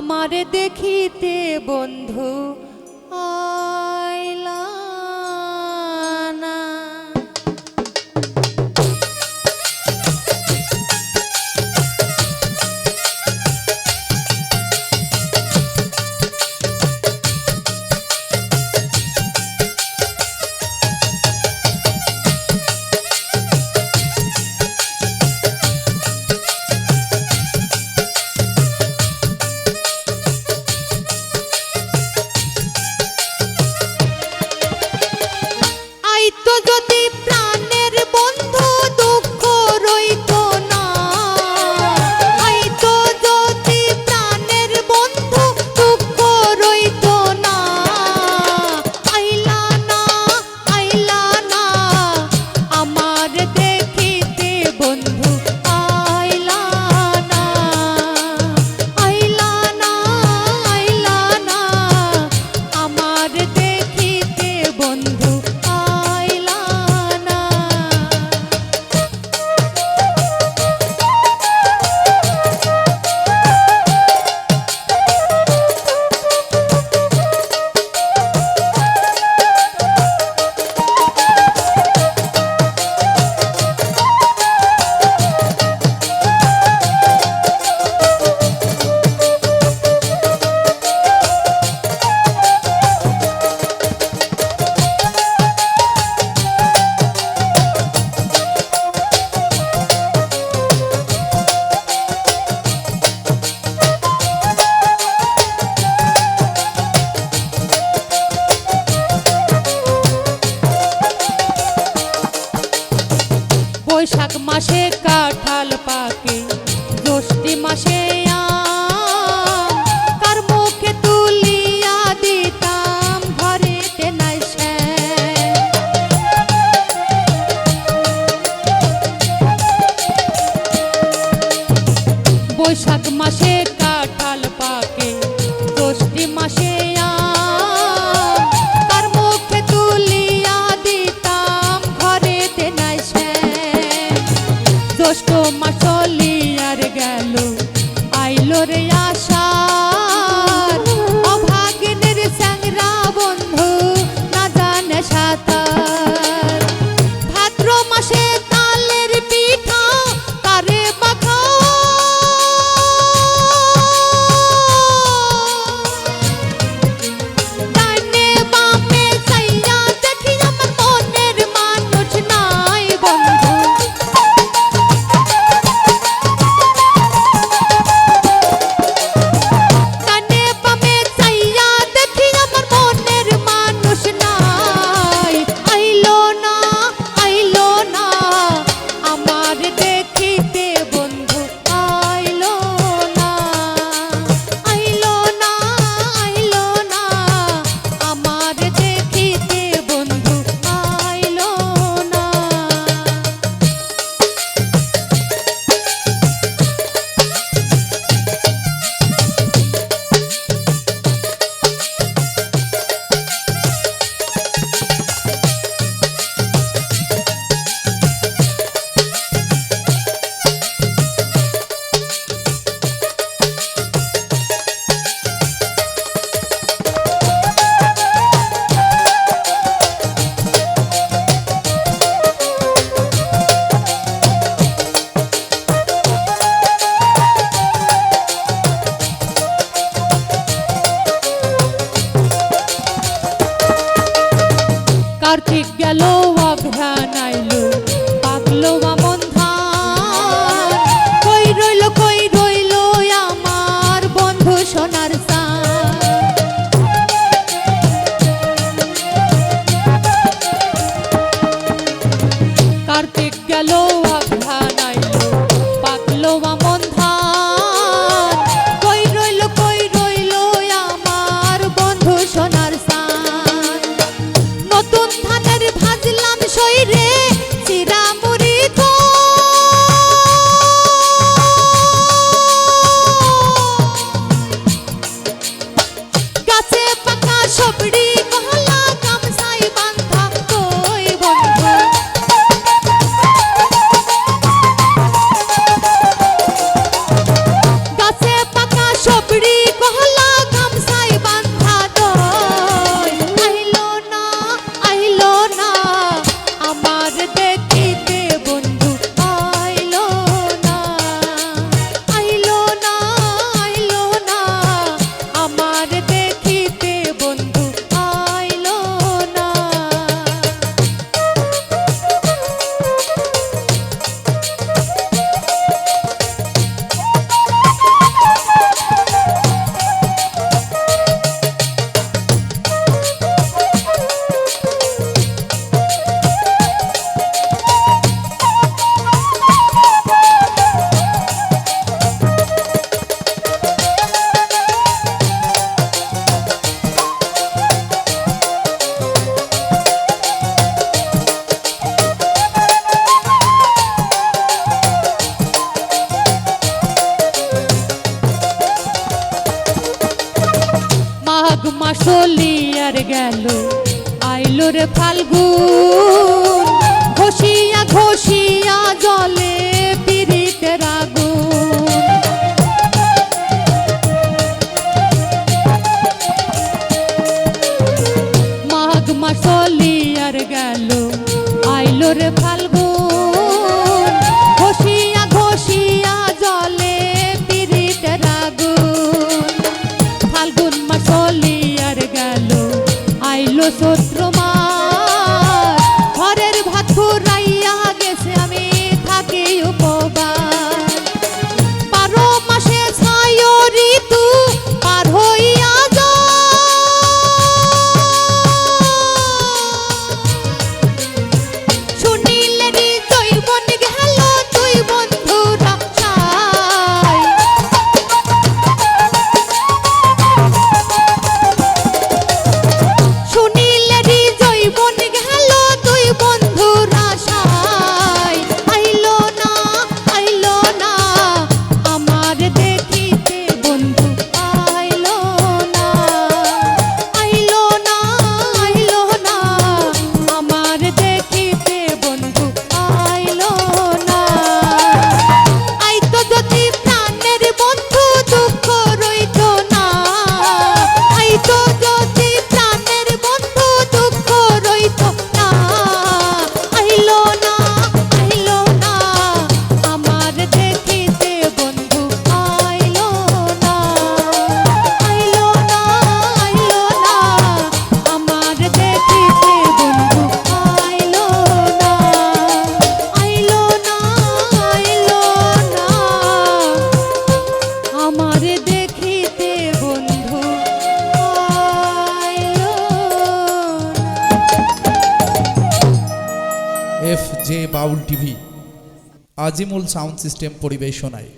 আমারে দেখিতে বন্ধু। de machê. hello আসলি আর গেল আইলোর ফালগু ফাল্গুন। ঘষিয়া ঘষিয়া জলে পিরিতে রাগুন। মাঘ মাসলি আর গেল আইলোর ফাল শত্রু F J Baul TV Azimul sound system পরিবেশনায়।